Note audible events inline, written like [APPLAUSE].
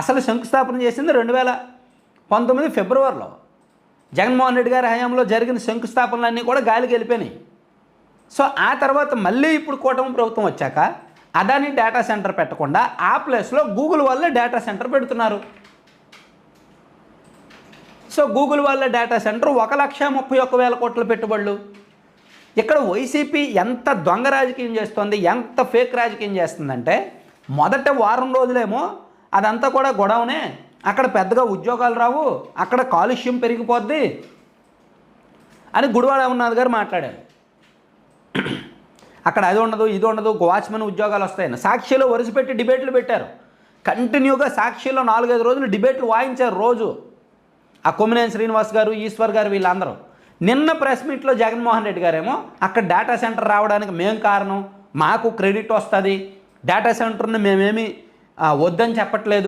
అసలు శంకుస్థాపన చేసింది రెండు వేల పంతొమ్మిది ఫిబ్రవరిలో. జగన్మోహన్ రెడ్డి గారి హయాంలో జరిగిన శంకుస్థాపనలన్నీ కూడా గాలికి వెళ్ళిపోయినాయి. సో ఆ తర్వాత మళ్ళీ ఇప్పుడు కూటమి ప్రభుత్వం వచ్చాక అదాని డేటా సెంటర్ పెట్టకుండా ఆ ప్లేస్లో గూగుల్ వల్ల డేటా సెంటర్ పెడుతున్నారు. సో గూగుల్ వల్ల డేటా సెంటర్ ఒక లక్ష ముప్పై ఒక్క వేల కోట్ల పెట్టుబడులు. ఇక్కడ వైసీపీ ఎంత దొంగ రాజకీయం చేస్తుంది ఎంత ఫేక్ రాజకీయం చేస్తుందంటే మొదట వారం రోజులేమో అదంతా కూడా గొడవనే. అక్కడ పెద్దగా ఉద్యోగాలు రావు అక్కడ కాలుష్యం పెరిగిపోద్ది అని గుడివాడ ఉన్నది గారు మాట్లాడారు. [CLEARS THROAT] అక్కడ అది ఉండదు ఇది ఉండదు వాచ్మెన్ ఉద్యోగాలు వస్తాయని సాక్షిలో వరుసపెట్టి డిబేట్లు పెట్టారు. కంటిన్యూగా సాక్షిలో నాలుగైదు రోజులు డిబేట్లు వాయించారు రోజు. ఆ కొమ్మినేని శ్రీనివాస్ గారు ఈశ్వర్ గారు వీళ్ళందరూ. నిన్న ప్రెస్ మీట్లో జగన్మోహన్ రెడ్డి గారేమో అక్కడ డేటా సెంటర్ రావడానికి మేం కారణం మాకు క్రెడిట్ వస్తుంది. డేటా సెంటర్ని మేమేమి వద్దని చెప్పట్లేదు.